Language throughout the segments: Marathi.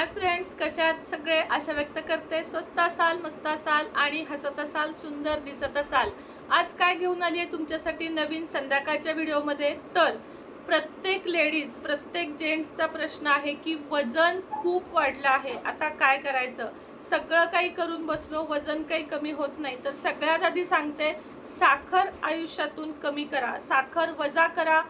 हाय फ्रेंड्स कशात सगळे? आशा व्यक्त करते. स्वस्त असाल मस्त असाल आणि हसत असाल सुंदर दिसत असाल. आज काय घेऊन आली आहे तुमच्यासाठी नवीन संध्याकाळच्या व्हिडिओमध्ये? तर प्रत्येक लेडीज प्रत्येक जेंट्सचा प्रश्न आहे की वजन खूप वाढलं आहे. आता काय करायचं? सगळं काही करून बसलो वजन काही कमी होत नाही. तर सगळ्यात आधी सांगते साखर आयुष्यातून कमी करा. साखर वजा करा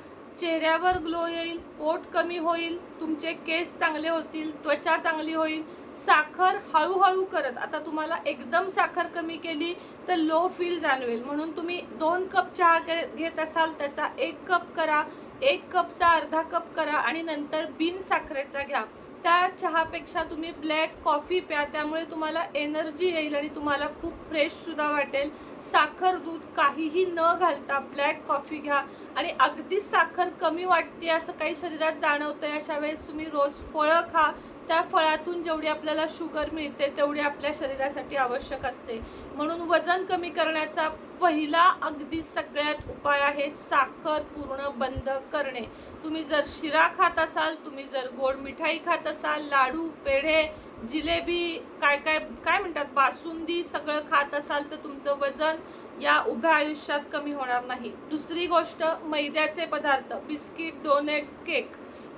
चेहऱ्यावर ग्लो येईल पोट कमी होईल तुमचे केस चांगले होतील त्वचा चांगली होईल. साखर हळूहळू करत आता तुम्हाला एकदम साखर कमी केली तर लो फील जाणवेल. म्हणून तुम्ही दोन कप चहा घेत असाल त्याचा एक कप करा एक कपचा अर्धा कप करा आणि नंतर बिन साखरेचा घ्या. त्या चहापेक्षा तुम्ही ब्लॅक कॉफी प्या त्यामुळे तुम्हाला एनर्जी येईल आणि तुम्हाला खूप फ्रेशसुद्धा वाटेल. साखर दूध काहीही न घालता ब्लॅक कॉफी घ्या. आणि अगदीच साखर कमी वाटते असं काही शरीरात जाणवतंय अशा वेळेस तुम्ही रोज फळं खा. त्या फळातून जेवढी आपल्याला शुगर मिळते तेवढी आपल्या शरीरासाठी आवश्यक असते. म्हणून वजन कमी करण्याचा पहिला अगदी सगळ्यात उपाय आहे साखर पूर्ण बंद करणे. तुम्ही जर शिरा खात असाल तुम्ही जर गोड मिठाई खात असाल लाडू पेढे जिलेबी काय काय काय म्हणतात बासुंदी सगळं खात असाल तर तुमचं वजन या उभ्या आयुष्यात कमी होणार नाही. दुसरी गोष्ट मैद्याचे पदार्थ बिस्किट डोनेट्स केक.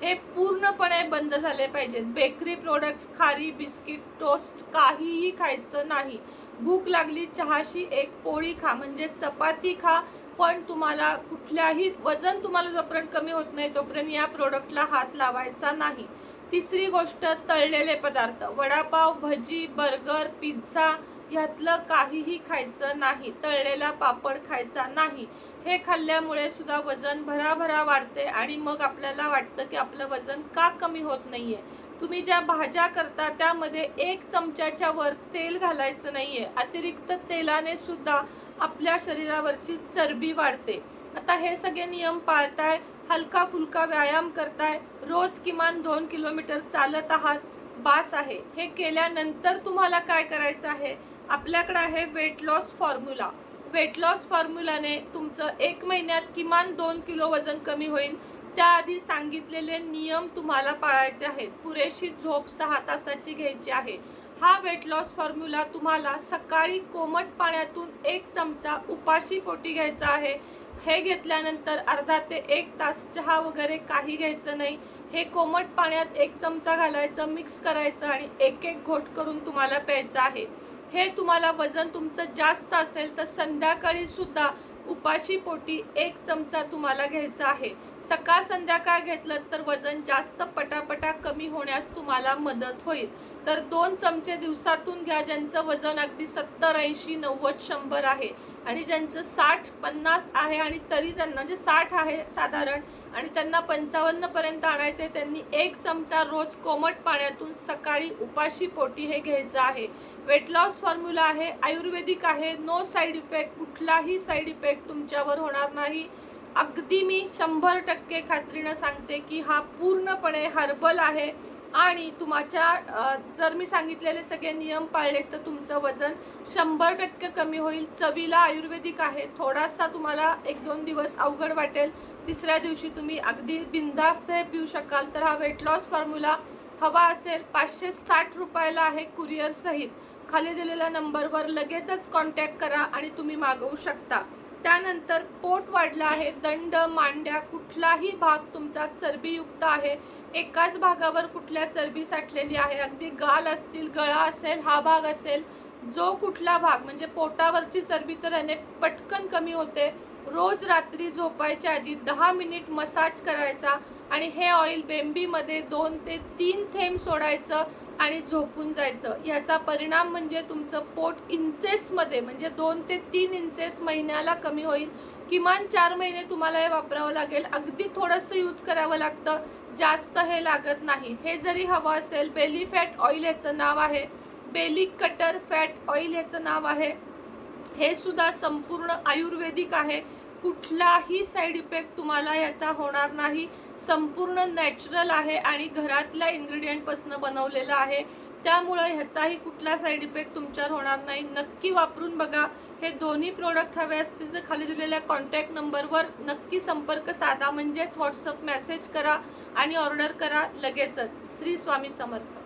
हे पूर्णपणे बंद झाले पाहिजेत. बेकरी प्रोडक्ट्स खारी बिस्किट टोस्ट काहीही खायचं नाही. भूक लागली चहाशी एक पोळी खा म्हणजे चपाती खा पण तुम्हाला कुठल्याही वजन तुम्हाला जोपर्यंत कमी होत नाही तोपर्यंत या प्रोडक्टला हात लावायचा नाही. तिसरी गोष्ट तळलेले पदार्थ. वडापाव भजी बर्गर पिझ्झा ह्यातलं काहीही खायचं नाही. तळलेला पापड खायचा नाही. हे खाल्ल्यामुळे सुद्धा वजन भराभरा वाढते आणि मग आपल्याला वाटतं की आपलं वजन का कमी होत नाहीये. तुम्ही ज्या भाज्या करता त्यामध्ये एक चमच्याच्या वर तेल घालायचं नाहीये. अतिरिक्त तेलाने सुद्धा आपल्या शरीरावरची चरबी वाढते. आता हे सगळे नियम पाळताय हलका फुलका व्यायाम करताय रोज किमान दोन किलोमीटर चालत आहात बास आहे. हे केल्यानंतर तुम्हाला काय करायचं आहे? आपल्याकडे आहे weight loss formula weight loss फॉर्म्युलाने तुमचं एक महिन्यात किमान दोन किलो वजन कमी होईल. त्याआधी सांगितलेले नियम तुम्हाला पाळायचे आहेत. पुरेशी झोप सहा तासाची घ्यायची आहे. हा वेट लॉस फॉर्म्युला तुम्हाला सकाळी कोमट पाण्यातून एक चमचा उपाशी पोटी घ्यायचा आहे. हे घेतल्यानंतर अर्धा ते एक तास चहा वगैरे काही घ्यायचं नाही. हे कोमट पाण्यात एक चमचा घालायचं मिक्स करायचं आणि एक एक घोट करून तुम्हाला प्यायचं आहे. हे तुम्हाला वजन तुमचं जास्त असेल तर संध्याकाळी सुद्धा उपाशी पोटी एक चमचा तुम्हाला घ्यायचा आहे. सकाळ संध्याकाळ घेतलं तर वजन जास्त पटापटा कमी होण्यास तुम्हाला मदत होईल. तर दोन चमचे दिवसातून घ्या ज्यांचं वजन अगदी सत्तर ऐंशी नव्वद शंभर आहे. आणि ज्यांचं साठ पन्नास आहे आणि तरी त्यांना जे साठ आहे साधारण आणि त्यांना पंचावन्नपर्यंत आणायचं आणायचे त्यांनी एक चमचा रोज कोमट पाण्यातून सकाळी उपाशी पोटी हे घ्यायचं आहे. वेट लॉस फॉर्म्युला आहे आयुर्वेदिक आहे नो साईड इफेक्ट कुठलाही साईड इफेक्ट तुमच्यावर होणार नाही. अगदी मी शंभर टक्के खात्रीनं सांगते की हा पूर्णपणे हर्बल आहे. आणि तुमच्या जर मी सांगितलेले सगळे नियम पाळले तर तुमचं वजन शंभर टक्के कमी होईल. चवीला आयुर्वेदिक आहे. थोडासा तुम्हाला एक दोन दिवस अवघड वाटेल. तिसऱ्या दिवशी तुम्ही अगदी बिंदास्त हे पिऊ शकाल. तर हा वेट लॉस फॉर्म्युला हवा असेल पाचशे साठ रुपयाला आहे कुरिअरसहित खाली दिलेल्या नंबरवर लगेचच कॉन्टॅक्ट करा आणि तुम्ही मागवू शकता. त्यानंतर पोट वाढलं आहे दंड मांड्या कुठलाही भाग तुमचा चरबीयुक्त आहे. एकाच भागावर कुठल्या चरबी साठलेली आहे? अगदी गाल असतील गळा असेल हा भाग असेल जो कुठला भाग? म्हणजे पोटावरची चरबी तर याने पटकन कमी होते. रोज रात्री झोपायच्या आधी दहा मिनिट मसाज करायचा आणि हे ऑइल बेंबीमध्ये दोन ते तीन थेंब सोडायचं. आणि झोपून जायचं. याचा परिणाम म्हणजे तुमचं पोट इंचेसमध्ये म्हणजे दोन ते तीन इंचेस महिन्याला कमी होईल. किमान चार महिने तुम्हाला हे वापरावं लागेल. अगदी थोडंसं यूज करावं लागतं. जास्त हे लागत नाही. हे जरी हवं असेल बेली फॅट ऑइल याचं नाव आहे. बेली कटर फॅट ऑइल याचं नाव आहे. हे सुद्धा संपूर्ण आयुर्वेदिक आहे. कुठलाही साईड इफेक्ट तुम्हाला याचा होणार नाही. संपूर्ण नॅचरल आहे आणि घरातल्या इन्ग्रेडियंटपासून बनवलेलं आहे. त्यामुळं ह्याचाही कुठला साईड इफेक्ट तुमच्यावर होणार नाही. नक्की वापरून बघा. हे दोन्ही प्रोडक्ट हवे असतील तर खाली दिलेल्या कॉन्टॅक्ट नंबरवर नक्की संपर्क साधा. म्हणजेच व्हॉट्सअप मेसेज करा आणि ऑर्डर करा लगेचच. श्री स्वामी समर्थ.